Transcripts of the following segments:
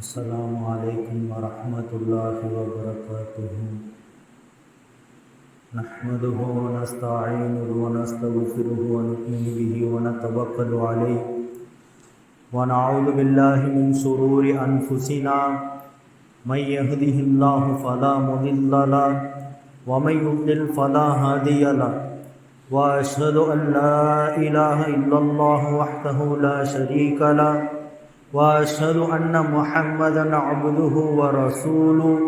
السلام عليكم ورحمة الله وبركاته نحمده ونستعينه ونستغفره ونؤمن به ونتوكل عليه ونعوذ بالله من شرور أنفسنا من يهده الله فلا مضل له ومن يضلل فلا هادي له۔ واشهد ان لا اله الا الله وحده لا شريك له۔ وأشهد أن محمدا عبده ورسوله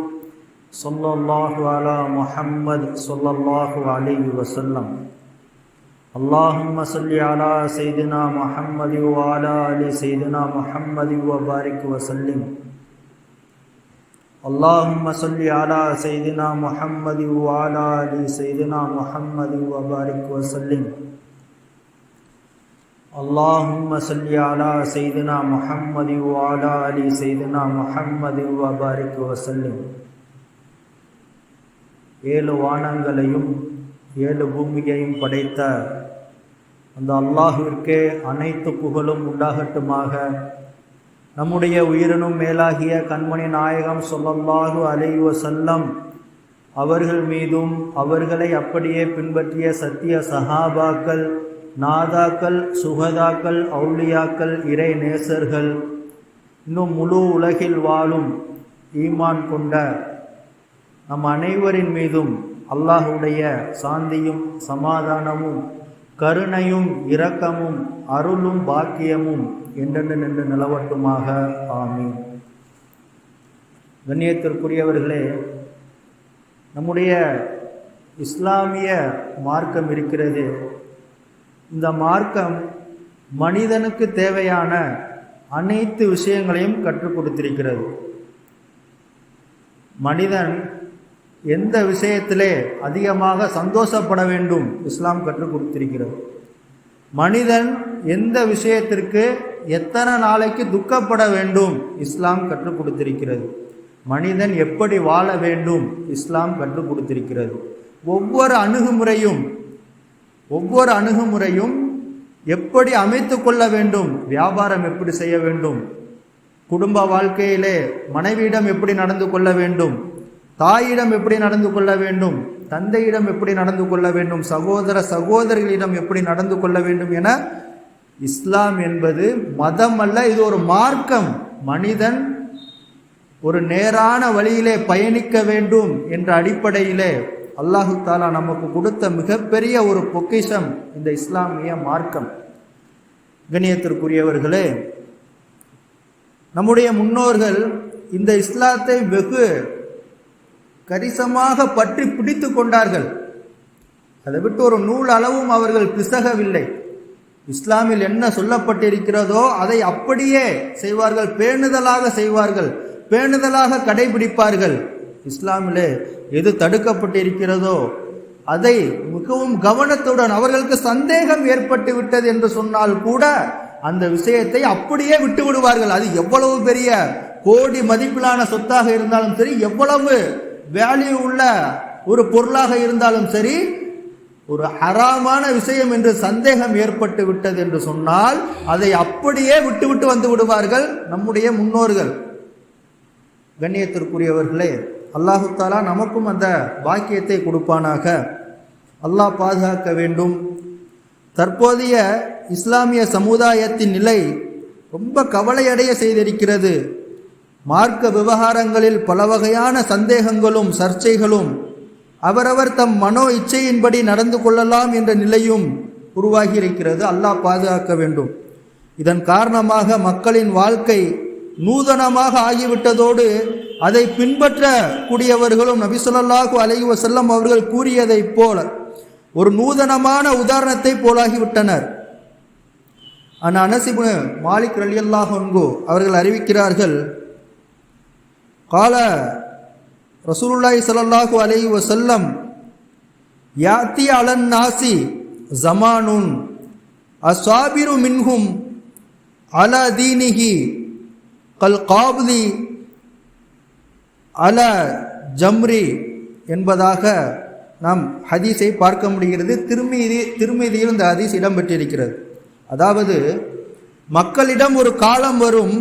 صلى الله على محمد صلى الله عليه وسلم. اللهم صل على سيدنا محمد وعلى آل سيدنا محمد وبارك وسلم. اللهم صل على سيدنا محمد وعلى آل سيدنا محمد وبارك وسلم. اللهم صل على سيدنا محمد وعلى ال سيدنا محمد وبارك وسلم ஏழு வானங்களையும் ஏழு பூமியையும் படைத்த அந்த அல்லாஹுவிற்கே அனைத்து புகழும் உண்டாகட்டுமாக நம்முடைய உயிரினும் மேலாகிய கண்மணி நாயகம் சொல்லல்லாஹு அலைவ செல்லம் அவர்கள் மீதும் அவர்களை அப்படியே பின்பற்றிய சத்திய சஹாபாக்கள் நாதாக்கள் சுகதாக்கள் அவுளியாக்கள் இறை நேசர்கள் இன்னும் முழு உலகில் வாழும் ஈமான் கொண்ட நம் அனைவரின் மீதும் அல்லாஹுடைய சாந்தியும் சமாதானமும் கருணையும் இரக்கமும் அருளும் பாக்கியமும் என்றென்று நின்று நிலவட்டுமாக. ஆமீன். கண்ணியத்திற்குரியவர்களே நம்முடைய இஸ்லாமிய மார்க்கம் இருக்கிறது. இந்த மார்க்கம் மனிதனுக்கு தேவையான அனைத்து விஷயங்களையும் கற்றுக் கொடுத்திருக்கிறது. மனிதன் எந்த விஷயத்திலே அதிகமாக சந்தோஷப்பட வேண்டும் இஸ்லாம் கற்றுக் கொடுத்திருக்கிறது. மனிதன் எந்த விஷயத்திற்கு எத்தனை நாளைக்கு துக்கப்பட வேண்டும் இஸ்லாம் கற்றுக் கொடுத்திருக்கிறது. மனிதன் எப்படி வாழ வேண்டும் இஸ்லாம் கற்றுக் கொடுத்திருக்கிறது. ஒவ்வொரு அணுகுமுறையும் ஒவ்வொரு அணுகுமுறையும் எப்படி அமைத்து கொள்ள வேண்டும்? வியாபாரம் எப்படி செய்ய வேண்டும்? குடும்ப வாழ்க்கையிலே மனைவியிடம் எப்படி நடந்து கொள்ள வேண்டும்? தாயிடம் எப்படி நடந்து கொள்ள வேண்டும்? தந்தையிடம் எப்படி நடந்து கொள்ள வேண்டும்? சகோதர சகோதரிகளிடம் எப்படி நடந்து கொள்ள வேண்டும் என இஸ்லாம் என்பது மதம் அல்ல இது ஒரு மார்க்கம். மனிதன் ஒரு நேரான வழியிலே பயணிக்க வேண்டும் என்ற அடிப்படையிலே அல்லாஹு தாலா நமக்கு கொடுத்த மிகப்பெரிய ஒரு பொக்கிஷம் இந்த இஸ்லாமிய மார்க்கம். கணியத்திற்குரியவர்களே நம்முடைய முன்னோர்கள் இந்த இஸ்லாத்தை வெகு கரிசமாக பற்றி பிடித்து கொண்டார்கள். அதை விட்டு ஒரு நூல் அளவும் அவர்கள் பிசகவில்லை. இஸ்லாமில் என்ன சொல்லப்பட்டிருக்கிறதோ அதை அப்படியே செய்வார்கள் பேணுதலாக செய்வார்கள் பேணுதலாக கடைபிடிப்பார்கள். இஸ்லாமிலே எது தடுக்கப்பட்டிருக்கிறதோ அதை மிகவும் கவனத்துடன் அவர்களுக்கு சந்தேகம் ஏற்பட்டு விட்டது என்று சொன்னால் கூட அந்த விஷயத்தை அப்படியே விட்டு விடுவார்கள். அது எவ்வளவு பெரிய கோடி மதிப்பிலான சொத்தாக இருந்தாலும் சரி எவ்வளவு வேல்யூ உள்ள ஒரு பொருளாக இருந்தாலும் சரி ஒரு அறாமான விஷயம் என்று சந்தேகம் ஏற்பட்டு விட்டது என்று சொன்னால் அதை அப்படியே விட்டுவிட்டு வந்து விடுவார்கள் நம்முடைய முன்னோர்கள். கண்ணியத்திற்குரியவர்களே அல்லாஹுத்தாலா நமக்கும் அந்த பாக்கியத்தை கொடுப்பானாக. அல்லாஹ் பாதுகாக்க வேண்டும். தற்போதைய இஸ்லாமிய சமுதாயத்தின் நிலை ரொம்ப கவலையடைய செய்திருக்கிறது. மார்க்க விவகாரங்களில் பல வகையான சந்தேகங்களும் சர்ச்சைகளும் அவரவர் தம் மனோ இச்சையின்படி நடந்து கொள்ளலாம் என்ற நிலையும் உருவாகி இருக்கிறது அல்லாஹ் பாதுகாக்க வேண்டும். இதன் காரணமாக மக்களின் வாழ்க்கை நூதனமாக ஆகிவிட்டதோடு அதை பின்பற்றக்கூடியவர்களும் நபிசுல்லாஹு அலைஹி வசல்லம் அவர்கள் கூறியதைப் போல ஒரு நூதனமான உதாரணத்தை போலாகிவிட்டனர். அன் அனசிபு மாலிக் அலி அவர்கள் அறிவிக்கிறார்கள் கால ரசூலுல்லாய் ஸல்லல்லாஹு அலைஹி வசல்லம் யாத்தி அலன் நாசி ஜமானுன் அஸ்வாபிரு மின்ஹும் அல தீனிஹி கல் காப்தி அல ஜம்ரி என்பதாக நாம் ஹதீஸை பார்க்க முடிகிறது. திருமீதி திருமீதியில் இந்த ஹதீஸ் இடம்பெற்றிருக்கிறது. அதாவது மக்களிடம் ஒரு காலம் வரும்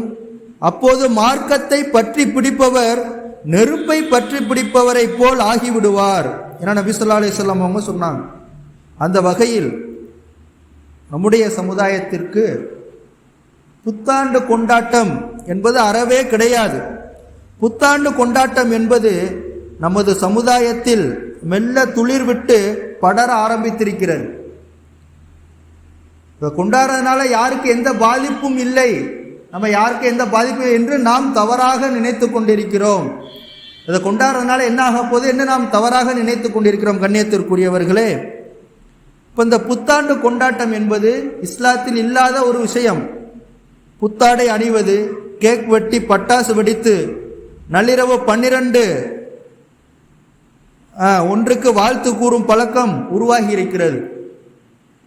அப்போது மார்க்கத்தை பற்றி பிடிப்பவர் நெருப்பை பற்றி பிடிப்பவரை போல் ஆகிவிடுவார் என நபி சொல்லா அலிஸ்லாம் அவங்க சொன்னாங்க. அந்த வகையில் நம்முடைய சமுதாயத்திற்கு புத்தாண்டு கொண்டாட்டம் என்பது அறவே கிடையாது. புத்தாண்டு கொண்டாட்டம் என்பது நமது சமுதாயத்தில் மெல்ல துளிர் விட்டு படர ஆரம்பித்திருக்கிறது. இப்போ கொண்டாடுறதுனால யாருக்கு எந்த பாதிப்பும் இல்லை. நம்ம யாருக்கு எந்த பாதிப்பும் என்று நாம் தவறாக நினைத்து கொண்டிருக்கிறோம். இதை கொண்டாடுறதுனால என்ன ஆக போகுது என்று நாம் தவறாக நினைத்து கொண்டிருக்கிறோம் கண்ணியத்திற்குரியவர்களே. இப்போ இந்த புத்தாண்டு கொண்டாட்டம் என்பது இஸ்லாத்தில் இல்லாத ஒரு விஷயம். புத்தாடை அணிவது கேக் வெட்டி பட்டாசு வெடித்து நள்ளிரவு பன்னிரண்டு. ஒன்றுக்கு வாழ்த்து கூறும் பழக்கம் உருவாகி இருக்கிறது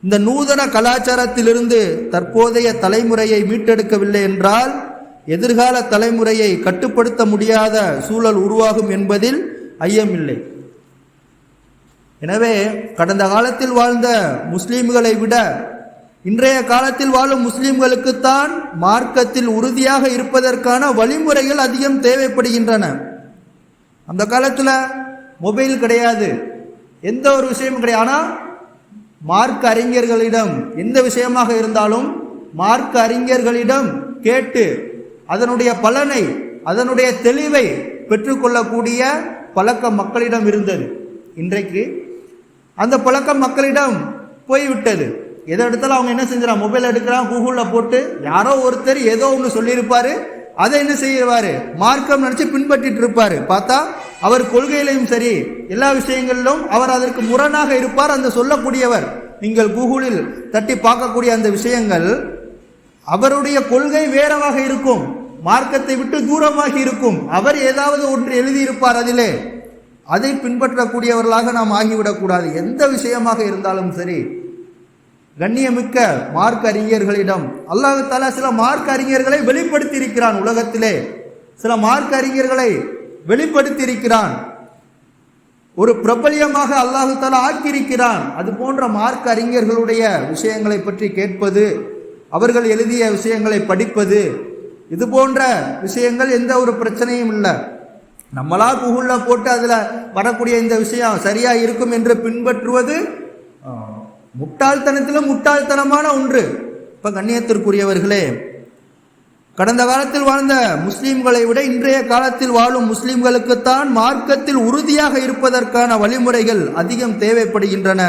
இந்த நூதன கலாச்சாரத்திலிருந்து தற்போதைய தலைமுறையை மீட்டெடுக்கவில்லை என்றால் எதிர்கால தலைமுறையை கட்டுப்படுத்த முடியாத சூழல் உருவாகும் என்பதில் ஐயமில்லை. எனவே கடந்த காலத்தில் வாழ்ந்த முஸ்லீம்களை விட இன்றைய காலத்தில் வாழும் முஸ்லீம்களுக்குத்தான் மார்க்கத்தில் உறுதியாக இருப்பதற்கான வழிமுறைகள் அதிகம் தேவைப்படுகின்றன. அந்த காலத்தில் மொபைல் கிடையாது. எந்த ஒரு விஷயமும் கிடையாது. ஆனால் மார்க் அறிஞர்களிடம் எந்த விஷயமாக இருந்தாலும் மார்க் அறிஞர்களிடம் கேட்டு அதனுடைய பலனை அதனுடைய தெளிவை பெற்றுக்கொள்ளக்கூடிய பழக்கம் மக்களிடம் இருந்தது. இன்றைக்கு அந்த பழக்கம் மக்களிடம் போய்விட்டது. எதை எடுத்தாலும் அவங்க என்ன செஞ்சிடறான் மொபைல் எடுக்கிறான் கூகுளில் போட்டு யாரோ ஒருத்தர் ஏதோ ஒன்று சொல்லியிருப்பார். அதை என்ன செய்வார்? மார்க்கம் நினச்சி பின்பற்றிட்டு இருப்பார். பார்த்தா அவர் கொள்கையிலையும் சரி எல்லா விஷயங்களிலும் அவர் அதற்கு முரணாக இருப்பார். அந்த சொல்லக்கூடியவர் நீங்கள் கூகுளில் தட்டி பார்க்கக்கூடிய அந்த விஷயங்கள் அவருடைய கொள்கை வேறவாக இருக்கும். மார்க்கத்தை விட்டு தூரமாகி இருக்கும். அவர் ஏதாவது ஒன்று எழுதியிருப்பார் அதிலே. அதை பின்பற்றக்கூடியவர்களாக நாம் ஆகிவிடக்கூடாது. எந்த விஷயமாக இருந்தாலும் சரி கண்ணியமிக்க மார்க் அறிஞர்களிடம் அல்லாஹு சில மார்க் அறிஞர்களை வெளிப்படுத்தி இருக்கிறான் உலகத்திலே. சில மார்க் அறிஞர்களை வெளிப்படுத்தி இருக்கிறான் ஒரு பிரபலியமாக அல்லாஹு தாலா ஆக்கியிருக்கிறான். அது போன்ற மார்க் அறிஞர்களுடைய விஷயங்களை பற்றி கேட்பது அவர்கள் எழுதிய விஷயங்களை படிப்பது இது போன்ற விஷயங்கள் எந்த ஒரு பிரச்சனையும் இல்லை. நம்மளா கூகுளில் போட்டு அதில் வரக்கூடிய இந்த விஷயம் சரியாக இருக்கும் என்று பின்பற்றுவது முட்டாள்தனத்திலும் முட்டாள்தனமான ஒன்று. இப்போ கண்ணியத்திற்குரியவர்களே கடந்த காலத்தில் வாழ்ந்த முஸ்லீம்களை விட இன்றைய காலத்தில் வாழும் முஸ்லீம்களுக்குத்தான் மார்க்கத்தில் உறுதியாக இருப்பதற்கான வழிமுறைகள் அதிகம் தேவைப்படுகின்றன.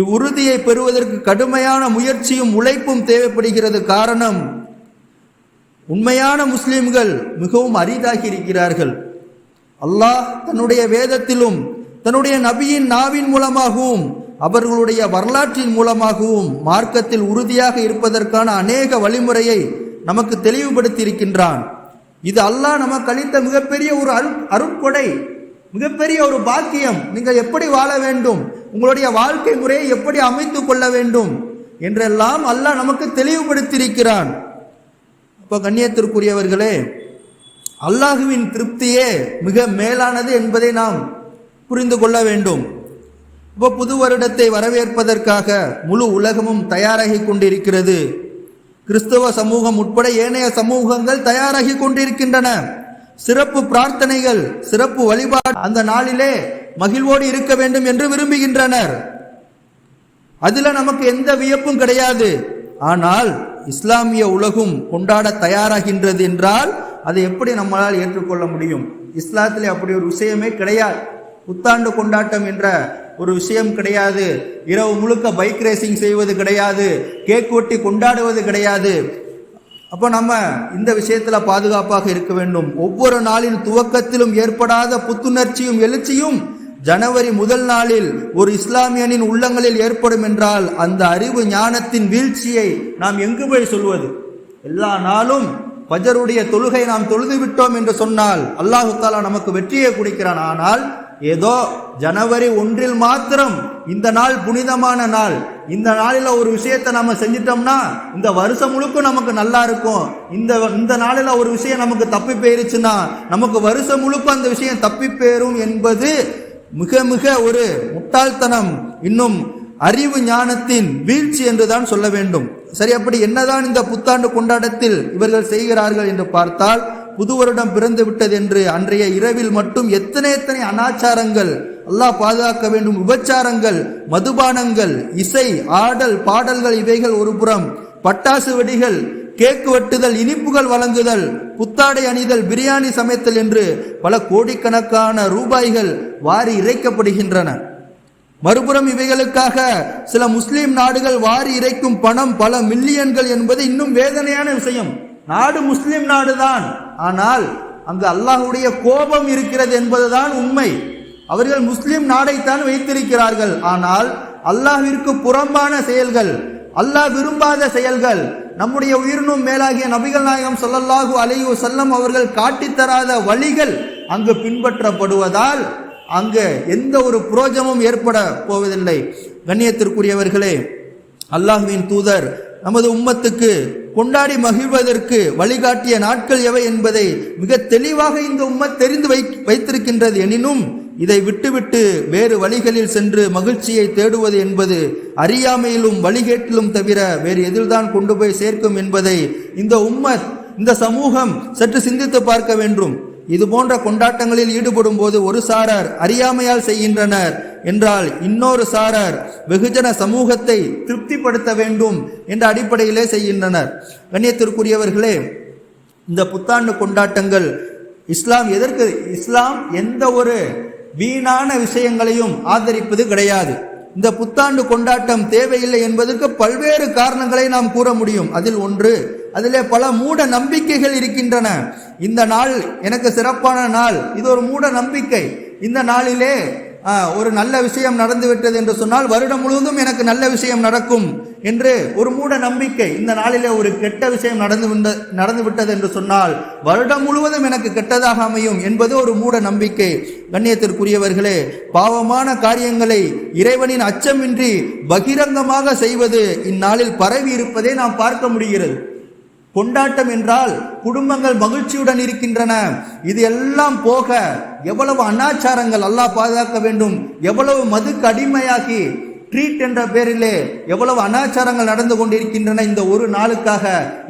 இவ்வுறுதியை பெறுவதற்கு கடுமையான முயற்சியும் உழைப்பும் தேவைப்படுகிறது. காரணம் உண்மையான முஸ்லீம்கள் மிகவும் அரிதாகி இருக்கிறார்கள். அல்லாஹ் தன்னுடைய வேதத்திலும் தன்னுடைய நபியின் நாவின் மூலமாகவும் அவர்களுடைய வரலாற்றின் மூலமாகவும் மார்க்கத்தில் உறுதியாக இருப்பதற்கான அநேக வழிமுறையை நமக்கு தெளிவுபடுத்தி இருக்கின்றான் இது அல்லாஹ் நமக்கு அளித்த மிகப்பெரிய ஒரு அரு அருட்கொடை மிகப்பெரிய ஒரு பாக்கியம். நீங்கள் எப்படி வாழ வேண்டும்? உங்களுடைய வாழ்க்கை முறையை எப்படி அமைத்து கொள்ள வேண்டும்? என்றெல்லாம் அல்லாஹ் நமக்கு தெளிவுபடுத்தியிருக்கிறான். இப்போ கண்ணியத்திற்குரியவர்களே அல்லாஹுவின் திருப்தியே மிக மேலானது என்பதை நாம் புரிந்து கொள்ள வேண்டும். இப்போ புது வருடத்தை வரவேற்பதற்காக முழு உலகமும் தயாராகி கொண்டிருக்கிறது. கிறிஸ்தவ சமூகம் உட்பட ஏனைய சமூகங்கள் தயாராகி கொண்டிருக்கின்றன. சிறப்பு பிரார்த்தனைகள் சிறப்பு வழிபாடு அந்த நாளிலே மகிழ்வோடு இருக்க வேண்டும் என்று விரும்புகின்றனர். அதில் நமக்கு எந்த வியப்பும் கிடையாது. ஆனால் இஸ்லாமிய உலகம் கொண்டாட தயாராகின்றது என்றால் அதை எப்படி நம்மளால் ஏற்றுக்கொள்ள முடியும்? இஸ்லாத்தில் அப்படி ஒரு விஷயமே கிடையாது. புத்தாண்டு கொண்டாட்டம் என்ற ஒரு விஷயம் கிடையாது. இரவு முழுக்க பைக் ரேசிங் செய்வது கிடையாது. கேக் ஒட்டி கொண்டாடுவது கிடையாது. அப்போ நம்ம இந்த விஷயத்தில் பாதுகாப்பாக இருக்க வேண்டும். ஒவ்வொரு நாளின் துவக்கத்திலும் ஏற்படாத புத்துணர்ச்சியும் எழுச்சியும் ஜனவரி முதல் நாளில் ஒரு இஸ்லாமியனின் உள்ளங்களில் ஏற்படும் என்றால் அந்த அறிவு ஞானத்தின் வீழ்ச்சியை நாம் எங்கு போய் சொல்வது? எல்லா நாளும் பஜருடைய தொழுகை நாம் தொழுது விட்டோம் என்று சொன்னால் அல்லாஹு தாலா நமக்கு வெற்றியை கொடுக்கிறான். ஆனால் ஏதோ ஜனவரி ஒன்றில் மாத்திரம் இந்த நாள் புனிதமான நாள். இந்த நாளில் ஒரு விஷயத்தை நம்ம செஞ்சிட்டோம்னா இந்த வருஷம் முழுக்க நமக்கு நல்லா இருக்கும். இந்த இந்த நாளில் ஒரு விஷயம் நமக்கு தப்பி போயிருச்சுன்னா நமக்கு வருஷம் முழுக்க அந்த விஷயம் தப்பி போயிரும் என்பது மிக மிக ஒரு முட்டாள்தனம் இன்னும் அறிவு ஞானத்தின் வீழ்ச்சி என்றுதான் சொல்ல வேண்டும். சரி அப்படி என்னதான் இந்த புத்தாண்டு கொண்டாட்டத்தில் இவர்கள் செய்கிறார்கள் என்று பார்த்தால் புது வருடம் பிறந்து விட்டது என்று அன்றைய இரவில் மட்டும் எத்தனை எத்தனை அனாச்சாரங்கள் அல்லாஹ் பாதுகாக்க வேண்டும் விபச்சாரங்கள் மதுபானங்கள் இசை ஆடல் பாடல்கள் இவைகள் ஒரு புறம். பட்டாசு வெடிகள் கேக்கு வெட்டுதல் இனிப்புகள் வழங்குதல் புத்தாடை அணிதல் பிரியாணி சமைத்தல் என்று பல கோடிக்கணக்கான ரூபாய்கள் வாரி இறைக்கப்படுகின்றன. மறுபுறம் இவைகளுக்காக சில முஸ்லீம் நாடுகள் வாரி இறைக்கும் பணம் பல மில்லியன்கள் என்பது இன்னும் வேதனையான விஷயம். நாடு முஸ்லீம் நாடுதான். ஆனால் அங்கு அல்லாஹ்வுடைய கோபம் இருக்கிறது என்பதுதான் உண்மை. அவர்கள் முஸ்லிம் நாடைத்தான் வைத்திருக்கிறார்கள். ஆனால் அல்லாஹிற்கு புறம்பான செயல்கள் அல்லாஹ் விரும்பாத செயல்கள் நம்முடைய உயிரினும் மேலாகிய நபிகள் நாயகம் சொல்லல்லாஹு அலையு செல்லம் அவர்கள் காட்டித்தராத வழிகள் அங்கு பின்பற்றப்படுவதால் அங்கு எந்த ஒரு புரோஜமும் ஏற்பட போவதில்லை. கண்ணியத்திற்குரியவர்களே அல்லாஹ்வின் தூதர் நமது உம்மத்துக்கு கொண்டாடி மகிழ்வதற்கு வழிகாட்டிய நாட்கள் எவை என்பதை மிக தெளிவாக இந்த உம்மத் தெரிந்து வை வைத்திருக்கின்றது எனினும் இதை விட்டுவிட்டு வேறு வழிகளில் சென்று மகிழ்ச்சியை தேடுவது என்பது அறியாமையிலும் வழிகேட்டிலும் தவிர வேறு எதில்தான் கொண்டு போய் சேர்க்கும் என்பதை இந்த உம்மத் இந்த சமூகம் சற்று சிந்தித்து பார்க்க வேண்டும். இது போன்ற கொண்டாட்டங்களில் ஈடுபடும் போது ஒரு சாரார் அறியாமையால் செய்கின்றனர். என்றால் இன்னொரு சாரார் வெகுஜன சமூகத்தை திருப்திப்படுத்த வேண்டும் என்ற அடிப்படையிலே செய்கின்றனர். கண்ணியத்திற்குரியவர்களே இந்த புத்தாண்டு கொண்டாட்டங்கள் இஸ்லாம் எதற்கு? இஸ்லாம் எந்த ஒரு வீணான விஷயங்களையும் ஆதரிப்பது கிடையாது. இந்த புத்தாண்டு கொண்டாட்டம் தேவையில்லை என்பதற்கு பல்வேறு காரணங்களை நாம் கூற முடியும். அதில் ஒன்று அதிலே பல மூட நம்பிக்கைகள் இருக்கின்றன. இந்த நாள் எனக்கு சிறப்பான நாள். இது ஒரு மூட நம்பிக்கை. இந்த நாளிலே ஒரு நல்ல விஷயம் நடந்து விட்டது என்று சொன்னால் வருடம் முழுவதும் எனக்கு நல்ல விஷயம் நடக்கும் என்று ஒரு மூட நம்பிக்கை. இந்த நாளிலே ஒரு கெட்ட விஷயம் நடந்து நடந்து விட்டது என்று சொன்னால் வருடம் முழுவதும் எனக்கு கெட்டதாக அமையும் என்பது ஒரு மூட நம்பிக்கை. கண்ணியத்திற்குரியவர்களே பாவமான காரியங்களை இறைவனின் அச்சமின்றி பகிரங்கமாக செய்வது இந்நாளில் பரவி இருப்பதை நாம் பார்க்க முடிகிறது. கொண்டாட்டம் என்றால் குடும்பங்கள் மகிழ்ச்சியுடன் இருக்கின்றன. இது எல்லாம் போக எவ்வளவு அனாச்சாரங்கள் அல்லாஹ் பாதுகாக்க வேண்டும். எவ்வளவு மதுக்கு அடிமையாகி ட்ரீட் என்ற பேரிலே எவ்வளவு அனாச்சாரங்கள் நடந்து கொண்டிருக்கின்றன இந்த ஒரு நாளுக்காக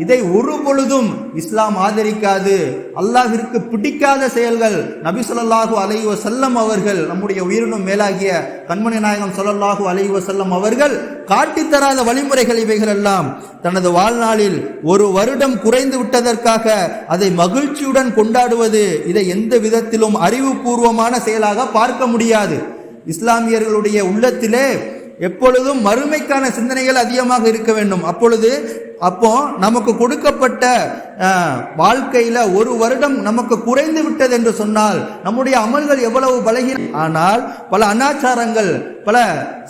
இதை ஒரு பொழுதும் இஸ்லாம் ஆதரிக்காது. அல்லாஹிற்கு பிடிக்காத செயல்கள் நபி சொல்லல்லாஹு அலைஹி செல்லம் அவர்கள் நம்முடைய உயிரினும் மேலாகிய கண்மணி நாயகம் சொல்லல்லாஹு அலைவ செல்லம் அவர்கள் காட்டித்தராத வழிமுறைகள் இவைகள் எல்லாம் தனது வாழ்நாளில் ஒரு வருடம் குறைந்து விட்டதற்காக அதை மகிழ்ச்சியுடன் கொண்டாடுவது இதை எந்த விதத்திலும் அறிவுபூர்வமான செயலாக பார்க்க முடியாது. இஸ்லாமியர்களுடைய உள்ளத்திலே எப்பொழுதும் மறுமைக்கான சிந்தனைகள் அதிகமாக இருக்க வேண்டும். அப்பொழுது அப்போ நமக்கு கொடுக்கப்பட்ட வாழ்க்கையில ஒரு வருடம் நமக்கு குறைந்து விட்டது என்று சொன்னால் நம்முடைய அமல்கள் எவ்வளவு பலகீன ஆனால் பல அனாச்சாரங்கள் பல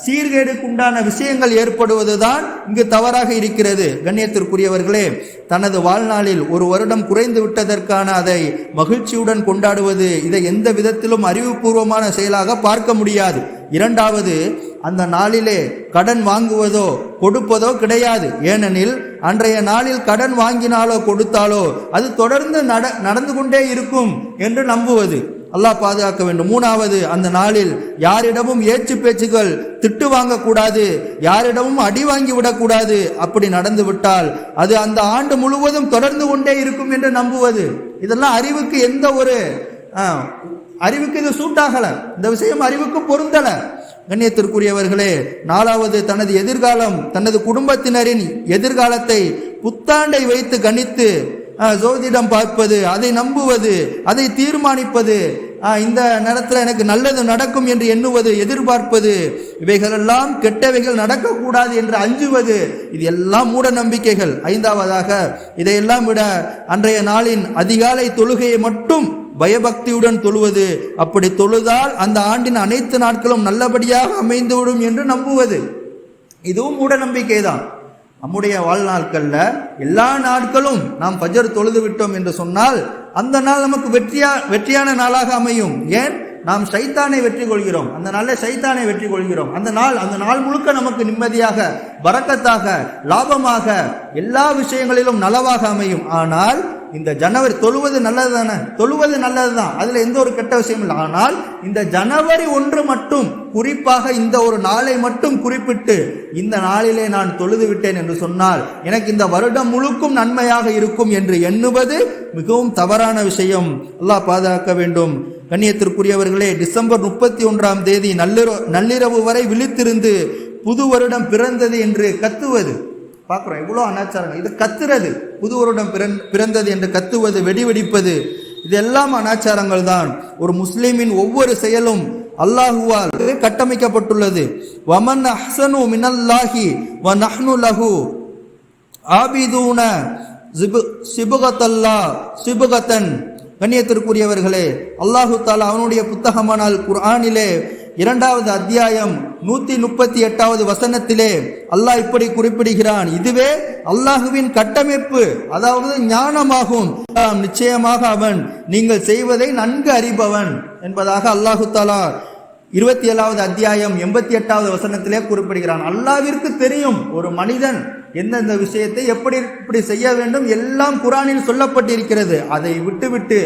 சீர்கேடுக்குண்டான விஷயங்கள் ஏற்படுவதுதான் இங்கு தவறாக இருக்கிறது. கண்ணியத்திற்குரியவர்களே தனது வாழ்நாளில் ஒரு வருடம் குறைந்து விட்டதற்கான அதை மகிழ்ச்சியுடன் கொண்டாடுவது இதை எந்த விதத்திலும் அறிவுபூர்வமான செயலாக பார்க்க முடியாது. இரண்டாவது அந்த நாளிலே கடன் வாங்குவதோ கொடுப்பதோ கிடையாது. ஏனெனில் அன்றைய நாளில் கடன் வாங்கினாலோ கொடுத்தாலோ அது தொடர்ந்து நட நடந்து கொண்டே இருக்கும் என்று நம்புவது. அல்லாஹ் பாதுகாக்க வேண்டும். மூணாவது அந்த நாளில் யாரிடமும் ஏச்சு பேச்சுகள் திட்டு வாங்கக்கூடாது யாரிடமும் அடி வாங்கி விடக்கூடாது. அப்படி நடந்து விட்டால் அது அந்த ஆண்டு முழுவதும் தொடர்ந்து கொண்டே இருக்கும் என்று நம்புவது. இதெல்லாம் அறிவுக்கு எந்த ஒரு அறிவுக்கு இது சூட்டாகலை. இந்த விஷயம் அறிவுக்கு பொருந்தலை. கண்ணியத்திற்குரியவர்களே நாலாவது தனது எதிர்காலம் தனது குடும்பத்தினரின் எதிர்காலத்தை புத்தாண்டை வைத்து கணித்து ஜோதிடம் பார்ப்பது அதை நம்புவது அதை தீர்மானிப்பது இந்த நேரத்தில் எனக்கு நல்லது நடக்கும் என்று எண்ணுவது எதிர்பார்ப்பது இவைகளெல்லாம் கெட்டவைகள் நடக்கக்கூடாது என்று அஞ்சுவது இது எல்லாம் மூட நம்பிக்கைகள். ஐந்தாவதாக இதையெல்லாம் விட அன்றைய நாளின் அதிகாலை தொழுகையை மட்டும் பயபக்தியுடன் தொழுவது. அப்படி தொழுதால் அந்த ஆண்டின் அனைத்து நாட்களும் நல்லபடியாக அமைந்துவிடும் என்று நம்புவது. இதுவும் மூட நம்பிக்கை தான் நம்முடைய வாழ்நாட்கள்ல எல்லா நாட்களும் நாம் பஜர் தொழுது விட்டோம் என்று சொன்னால் அந்த நாள் நமக்கு வெற்றியா வெற்றியான நாளாக அமையும். ஏன்? நாம் சைத்தானை வெற்றி கொள்கிறோம். அந்த நாளில் சைத்தானை வெற்றி கொள்கிறோம். அந்த நாள் அந்த நாள் முழுக்க நமக்கு நிம்மதியாக பறக்கத்தாக லாபமாக எல்லா விஷயங்களிலும் நலவாக அமையும். ஆனால் இந்த ஜனவரி தொழுவது நல்லது தானே தொழுவது நல்லது தான் அதில் எந்த ஒரு கெட்ட விஷயம் இல்லை. ஆனால் இந்த ஜனவரி ஒன்று மட்டும் குறிப்பாக இந்த ஒரு நாளை மட்டும் குறிப்பிட்டு இந்த நாளிலே நான் தொழுது விட்டேன் என்று சொன்னால் எனக்கு இந்த வருடம் முழுக்கும் நன்மையாக இருக்கும் என்று எண்ணுவது மிகவும் தவறான விஷயம். அல்லாஹ் பாதுகாக்க வேண்டும். கண்ணியத்திற்குரியவர்களே டிசம்பர் முப்பத்தி ஒன்றாம் தேதி நள்ளிரவு நள்ளிரவு வரை விழித்திருந்து புது வருடம் பிறந்தது என்று கத்துவது பார்க்குறோம். எவ்வளோ அனாச்சாரங்கள். இது கத்துறது. புது வருடம் பிறந் பிறந்தது என்று கத்துவது வெடி வெடிப்பது. இதெல்லாம் அனாச்சாரங்கள் தான். ஒரு முஸ்லீமின் ஒவ்வொரு செயலும் அல்லாஹுவால் கட்டமைக்கப்பட்டுள்ளது. வமன் அஹ்சனு மினல்லாஹி வ நஹ்னு லஹு. ஆபிதூன சிபு சிபுகத்தல்லா சிபுகத்தன். கண்ணியத்திற்குரியவர்களே அல்லாஹு தாலா அவனுடைய புத்தகமானால் குர்ஆனிலே இரண்டாவது அத்தியாயம் நூத்தி முப்பத்தி எட்டாவது வசனத்திலே அல்லாஹ் இப்படி குறிப்பிடுகிறான். இதுவே அல்லாஹுவின் கட்டமைப்பு அதாவது ஞானமாகும். நிச்சயமாக அவன் நீங்கள் செய்வதை நன்கு அறிபவன் என்பதாக அல்லாஹு தாலா இருபத்தி ஏழாவது அத்தியாயம் எண்பத்தி எட்டாவது வசனத்திலே குறிப்பிடுகிறான். அல்லாவிற்கு தெரியும் ஒரு மனிதன் எந்தெந்த விஷயத்தை எப்படி இப்படி செய்ய வேண்டும் எல்லாம் குரானில் சொல்லப்பட்டிருக்கிறது. அதை விட்டுவிட்டு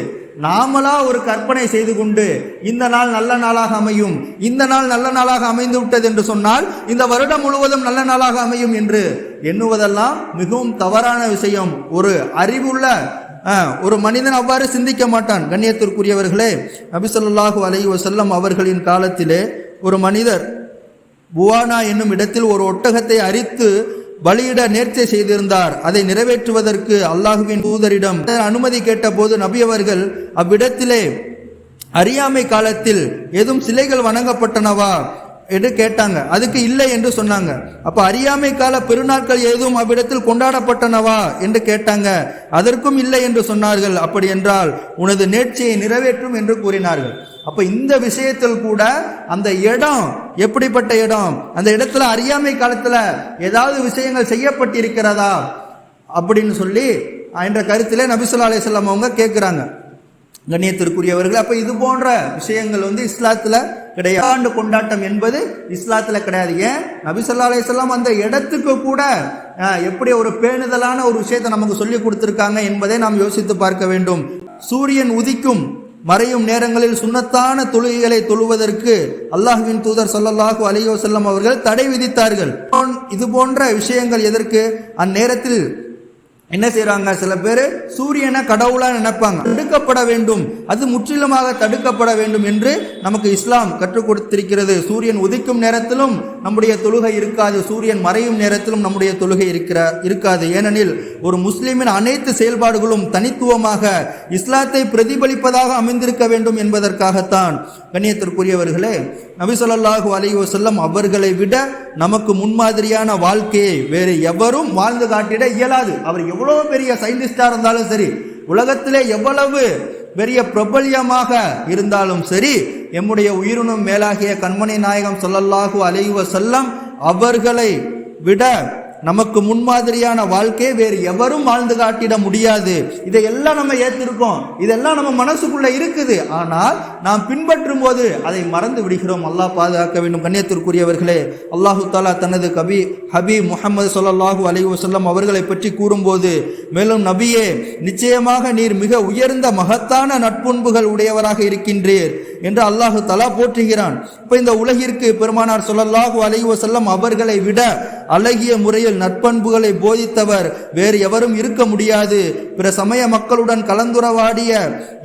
நாமளா ஒரு கற்பனை செய்து கொண்டு இந்த நாள் நல்ல நாளாக அமையும் இந்த நாள் நல்ல நாளாக அமைந்து விட்டது என்று சொன்னால் இந்த வருடம் முழுவதும் நல்ல நாளாக அமையும் என்று எண்ணுவதெல்லாம் மிகவும் தவறான விஷயம். ஒரு அறிவுள்ள ஒரு மனிதன் அவ்வாறு சிந்திக்க மாட்டான். கண்ணியத்திற்குரியவர்களே நபிசல்லாஹு அலை வசல்லம் அவர்களின் காலத்திலே ஒரு மனிதர் புவானா என்னும் இடத்தில் ஒரு ஒட்டகத்தை அரித்து பலியிட நேர்ச்சை செய்திருந்தார். அதை நிறைவேற்றுவதற்கு அல்லாஹுவின் தூதரிடம் அனுமதி கேட்டபோது நபி அவர்கள் அவ்விடத்திலே அறியாமை காலத்தில் ஏதும் சிலைகள் வணங்கப்பட்டனவா? என்று கேட்டாங்க. அதுக்கு இல்லை என்று சொன்னாங்க. அப்ப அறியாமை கால பெருநாட்கள் ஏதும் அவ்விடத்தில் கொண்டாடப்பட்டனவா என்று கேட்டாங்க. அதற்கும் இல்லை என்று சொன்னார்கள். அப்படி என்றால் உனது நேர்ச்சியை நிறைவேற்றும் என்று கூறினார்கள். அப்ப இந்த விஷயத்தில் கூட அந்த இடம் எப்படிப்பட்ட இடம்? அந்த இடத்துல அறியாமை காலத்துல ஏதாவது விஷயங்கள் செய்யப்பட்டிருக்கிறதா? அப்படின்னு சொல்லி என்ற கருத்திலே நபிசுல்லா அலிசல்லாம் அவங்க கேட்குறாங்க கண்ணியத்திற்குரியவர்கள். அப்போ இது போன்ற விஷயங்கள் வந்து இஸ்லாத்தில் கிடையாது. ஆண்டு கொண்டாட்டம் என்பது இஸ்லாத்தில் கிடையாது. ஏன்? நபிசல்லா அலையம் அந்த இடத்துக்கு கூட எப்படி ஒரு பேணுதலான ஒரு விஷயத்தை நமக்கு சொல்லி கொடுத்துருக்காங்க என்பதை நாம் யோசித்து பார்க்க வேண்டும். சூரியன் உதிக்கும் மறையும் நேரங்களில் சுண்ணத்தான தொழுகைகளை தொழுவதற்கு அல்லாஹ்வின் தூதர் சொல்லல்லாஹு அலைஹி வஸல்லம் அவர்கள் தடை விதித்தார்கள். இது போன்ற விஷயங்கள் எதற்கு? அந்நேரத்தில் என்ன செய்றாங்க? சில பேர் சூரியனை கடவுளா நினைப்பாங்க. தடுக்கப்பட வேண்டும். அது முற்றிலுமாக தடுக்கப்பட வேண்டும் என்று நமக்கு இஸ்லாம் கற்றுக் கொடுத்திருக்கிறது. சூரியன் உதிக்கும் நேரத்திலும் நம்முடைய தொழுகை இருக்காது. சூரியன் மறையும் நேரத்திலும் நம்முடைய தொழுகை இருக்கிற இருக்காது. ஏனெனில் ஒரு முஸ்லிமின் அனைத்து செயல்பாடுகளும் தனித்துவமாக இஸ்லாத்தை பிரதிபலிப்பதாக அமைந்திருக்க வேண்டும் என்பதற்காகத்தான். கண்ணியத்திற்குரியவர்களே நபி அலி வசல்லம் அவர்களை விட நமக்கு முன்மாதிரியான வாழ்க்கையை வேறு எவரும் வாழ்ந்து காட்டிட இயலாது. அவர் எவ்வளோ பெரிய சயின்டிஸ்டாக இருந்தாலும் சரி உலகத்திலே எவ்வளவு பெரிய பிரபல்யமாக இருந்தாலும் சரி எம்முடைய உயிரினும் மேலாகிய கண்மணி நாயகம் ஸல்லல்லாஹு அலைவ செல்லம் அவர்களை விட நமக்கு முன்மாதிரியான வாழ்க்கையை வேறு எவரும் வாழ்ந்து காட்டிட முடியாது. இதையெல்லாம் நம்ம ஏத்திருக்கோம். இதெல்லாம் நம்ம மனசுக்குள்ள இருக்குது. ஆனால் நாம் பின்பற்றும் போது அதை மறந்து விடுகிறோம். அல்லாஹ் பாதுகாக்க வேண்டும். கண்ணியத்திற்குரியவர்களே அல்லாஹு தாலா தனது கபி ஹபி முஹம்மது சொல்லாஹு அலி வசல்லம் அவர்களை பற்றி கூறும்போது மேலும் நபியே நிச்சயமாக நீர் மிக உயர்ந்த மகத்தான நட்புண்புகள் உடையவராக இருக்கின்றீர் என்று அல்லாஹு தலா போற்றுகிறான். இப்ப இந்த உலகிற்கு பெருமானார் சொல்லல்லாஹு அலி வசல்லம் அவர்களை விட அழகிய முறையில் நற்பண்புகளை போதித்தவர் வேறு எவரும் இருக்க முடியாது. பிற சமய மக்களுடன் கலந்துரவாடிய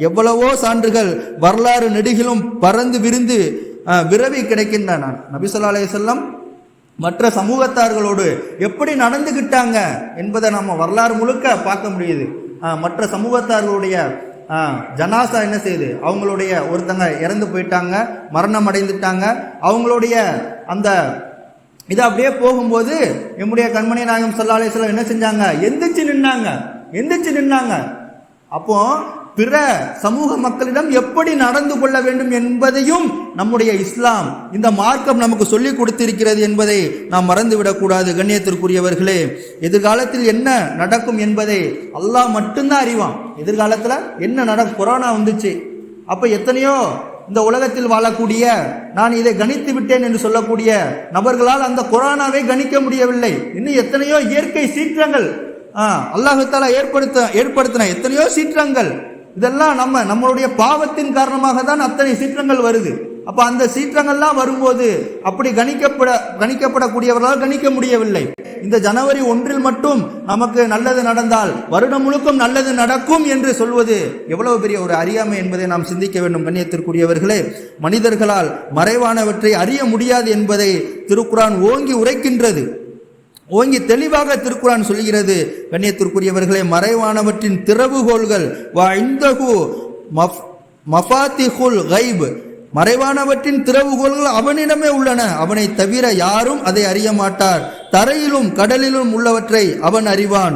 எவ்வளவோ சான்றுகள் வரலாறு நெடுகிலும் பறந்து விரிந்து விரவி கிடைக்கின்றன. நபிசல்லா ஸல்லல்லாஹு செல்லம் மற்ற சமூகத்தார்களோடு எப்படி நடந்துகிட்டாங்க என்பதை நம்ம வரலாறு முழுக்க பார்க்க முடியுது. மற்ற சமூகத்தார்களுடைய ஜனாசா என்ன செய்யுது அவங்களுடைய ஒருத்தங்க இறந்து போயிட்டாங்க மரணம் அடைந்துட்டாங்க. அவங்களுடைய அந்த இது அப்படியே போகும்போது நம்முடைய கண்மணி நாயகம் ஸல்லல்லாஹு அலைஹி என்ன செஞ்சாங்க? எந்திரிச்சு நின்னாங்க. எந்திரிச்சு நின்னாங்க. அப்போ பிற சமூக மக்களிடம் எப்படி நடந்து கொள்ள வேண்டும் என்பதையும் நம்முடைய இஸ்லாம் இந்த மார்க்கம் நமக்கு சொல்லிக் கொடுத்திருக்கிறது என்பதை நாம் மறந்துவிடக்கூடாது கண்ணியத்திற்குரியவர்களே. எதிர்காலத்தில் என்ன நடக்கும் என்பதை அல்லாஹ் மட்டும்தான் அறிவான். எதிர்காலத்தில் என்ன நடக்கும்? கொரோனா வந்துச்சு. அப்போ எத்தனையோ இந்த உலகத்தில் வாழக்கூடிய நான் இதை கணித்து விட்டேன் என்று சொல்லக்கூடிய நபர்களால் அந்த கொரோனாவை கணிக்க முடியவில்லை. இன்னும் எத்தனையோ இயற்கை சீற்றங்கள் ஆ, ஏற்படுத்த ஏற்படுத்தின எத்தனையோ சீற்றங்கள். இதெல்லாம் நம்ம நம்மளுடைய பாவத்தின் காரணமாக தான் அத்தனை சீற்றங்கள் வருது. அப்போ அந்த சீற்றங்கள்லாம் வரும்போது அப்படி கணிக்கப்பட கணிக்கப்படக்கூடியவர்களால் கணிக்க முடியவில்லை. இந்த ஜனவரி ஒன்றில் மட்டும் நமக்கு நல்லது நடந்தால் வருடம் முழுக்கும் நல்லது நடக்கும் என்று சொல்வது எவ்வளவு பெரிய ஒரு அறியாமை என்பதை நாம் சிந்திக்க வேண்டும் கண்ணியத்திற்குரியவர்களே. மனிதர்களால் மறைவானவற்றை அறிய முடியாது என்பதை திருக்குறான் ஓங்கி உரைக்கின்றது. ஓங்கி தெளிவாக திருக்குறான் சொல்கிறது கண்ணியத்திற்குரியவர்களே மறைவானவற்றின் திறவுகோள்கள் வா இந்தகு மஃப் மஃபாத்திஹுல் கைப் மறைவானவற்றின் திறவுகோள்கள் அவனிடமே உள்ளன. அவனை தவிர யாரும் அதை அறிய மாட்டார் தரையிலும் கடலிலும் உள்ளவற்றை அவன் அறிவான்.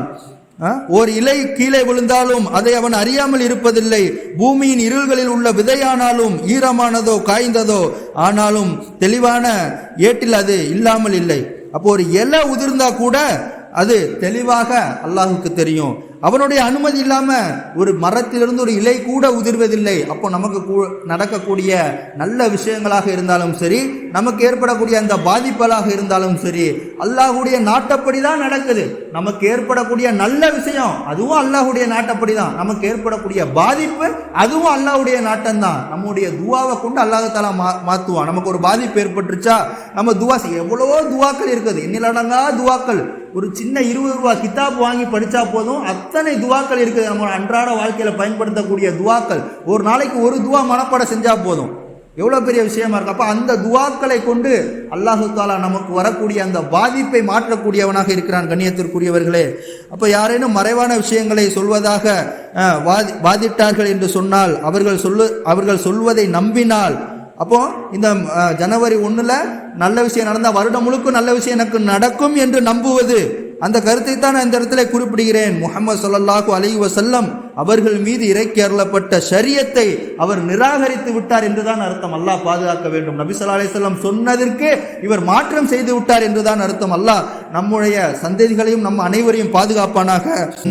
ஆ? ஓர் இலை கீழே விழுந்தாலும் அதை அவன் அறியாமல் இருப்பதில்லை. பூமியின் இருள்களில் உள்ள விதையானாலும் ஈரமானதோ காய்ந்ததோ ஆனாலும் தெளிவான ஏட்டில் அது இல்லாமல் இல்லை. அப்போ ஒரு இலை உதிர்ந்தா கூட அது தெளிவாக அல்லாஹுக்கு தெரியும். அவனுடைய அனுமதி இல்லாம ஒரு மரத்திலிருந்து ஒரு இலை கூட உதிர்வதில்லை. அப்போ நமக்கு கூ- நடக்கக்கூடிய நல்ல விஷயங்களாக இருந்தாலும் சரி நமக்கு ஏற்படக்கூடிய அந்த பாதிப்புகளாக இருந்தாலும் சரி அல்லாஹுடைய நாட்டப்படி தான் நடக்குது. நமக்கு ஏற்படக்கூடிய நல்ல விஷயம் அதுவும் அல்லாஹுடைய நாட்டப்படி தான் நமக்கு ஏற்படக்கூடிய பாதிப்பு அதுவும் அல்லாஹுடைய நாட்டம் தான் நம்முடைய துவாவை கொண்டு அல்லாஹால மா மாத்துவான். நமக்கு ஒரு பாதிப்பு ஏற்பட்டுருச்சா நம்ம துவா எவ்வளோ துவாக்கள் இருக்குது. எண்ணிலடங்கா துவாக்கள். ஒரு சின்ன இருபது ரூபா கிதாப் வாங்கி படித்தா போதும். அத்தனை துவாக்கள் இருக்குது. நம்ம அன்றாட வாழ்க்கையில் பயன்படுத்தக்கூடிய துவாக்கள். ஒரு நாளைக்கு ஒரு துவா மனப்பாடம் செஞ்சால் போதும். எவ்வளோ பெரிய விஷயமா இருக்கு. அப்போ அந்த துவாக்களை கொண்டு அல்லாஹு தாலா நமக்கு வரக்கூடிய அந்த பாதிப்பை மாற்றக்கூடியவனாக இருக்கிறான் கண்ணியத்திற்குரியவர்களே. அப்போ யாரேனும் மறைவான விஷயங்களை சொல்வதாக வாதி வாதிட்டார்கள் என்று சொன்னால் அவர்கள் சொல்லு அவர்கள் சொல்வதை நம்பினால் அப்போ இந்த ஜனவரி ஒன்றில் நல்ல விஷயம் நடந்தால் வருடம் முழுக்க நல்ல விஷயம் எனக்கு நடக்கும் என்று நம்புவது. அந்த கருத்தை தான் நான் இந்த இடத்துல குறிப்பிடுகிறேன். முகமது சொல்லாஹூ அலி வசல்லம் அவர்கள் மீது இறக்கி அருளப்பட்ட சரியத்தை அவர் நிராகரித்து விட்டார் என்றுதான் அர்த்தம். அல்லாஹ் பாதுகாக்க வேண்டும். நபிசல்லா ஸல்லல்லாஹு சொன்னதற்கு இவர் மாற்றம் செய்து விட்டார் என்றுதான் அர்த்தம். அல்லாஹ் நம்முடைய சந்ததிகளையும் நம் அனைவரையும் பாதுகாப்பானாக.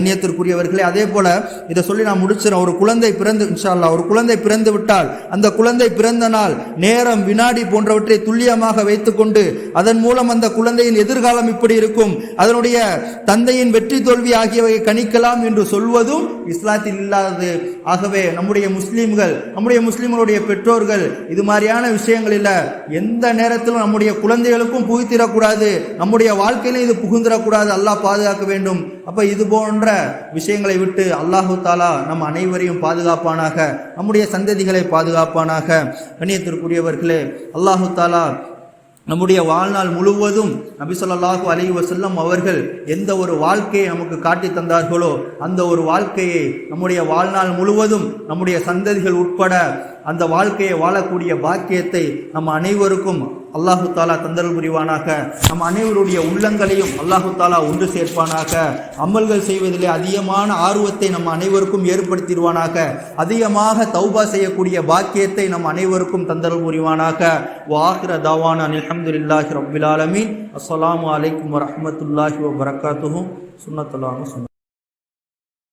நியத்திற்குரியவர்களே அதே போல இதை சொல்லி நான் முடிச்சிடறேன் ஒரு குழந்தை பிறந்து இன்ஷா அல்லாஹ் ஒரு குழந்தை பிறந்து விட்டால் அந்த குழந்தை பிறந்த நாள் நேரம் வினாடி போன்றவற்றை துல்லியமாக வைத்துக்கொண்டு அதன் மூலம் அந்த குழந்தையின் எதிர்காலம் இப்படி இருக்கும். அதனுடைய தந்தையின் வெற்றி தோல்வி ஆகியவை கணிக்கலாம் என்று சொல்வதும் இஸ்லாம் இஸ்லாத்தில் இல்லாதது. ஆகவே நம்முடைய முஸ்லீம்கள் நம்முடைய முஸ்லீம்களுடைய பெற்றோர்கள் இது மாதிரியான விஷயங்களில் எந்த நேரத்திலும் நம்முடைய குழந்தைகளுக்கும் புகுத்திடக்கூடாது. நம்முடைய வாழ்க்கையிலும் இது புகுந்திடக்கூடாது. அல்லாஹ் பாதுகாக்க வேண்டும். அப்போ இது போன்ற விஷயங்களை விட்டு அல்லாஹு தாலா நம் அனைவரையும் பாதுகாப்பானாக நம்முடைய சந்ததிகளை பாதுகாப்பானாக. கண்ணியத்திற்குரியவர்களே அல்லாஹு தாலா நம்முடைய வாழ்நாள் முழுவதும் நபி ஸல்லல்லாஹு அலைஹி அவர்கள் எந்த ஒரு வாழ்க்கையை நமக்கு காட்டி தந்தார்களோ அந்த ஒரு வாழ்க்கையை நம்முடைய வாழ்நாள் முழுவதும் நம்முடைய சந்ததிகள் உட்பட அந்த வாழ்க்கையை வாழக்கூடிய பாக்கியத்தை நம்ம அனைவருக்கும் அல்லாஹு தாலா தந்தல் புரிவானாக. நம் அனைவருடைய உள்ளங்களையும் அல்லாஹு தாலா ஒன்று சேர்ப்பானாக. அமல்கள் செய்வதிலே அதிகமான ஆர்வத்தை நம் அனைவருக்கும் ஏற்படுத்திடுவானாக. அதிகமாக தௌபா செய்யக்கூடிய பாக்கியத்தை நம் அனைவருக்கும் தந்தல் புரிவானாக. வாஹிர தாவான அல்ஹம்துலில்லாஹி ரப்பில் ஆலமீன். அஸ்லாம் வலைக்கம் வரமத்துல்லாஹி வபரகாத்துஹு. சுன்னத்துல்லாஹு சுன்ன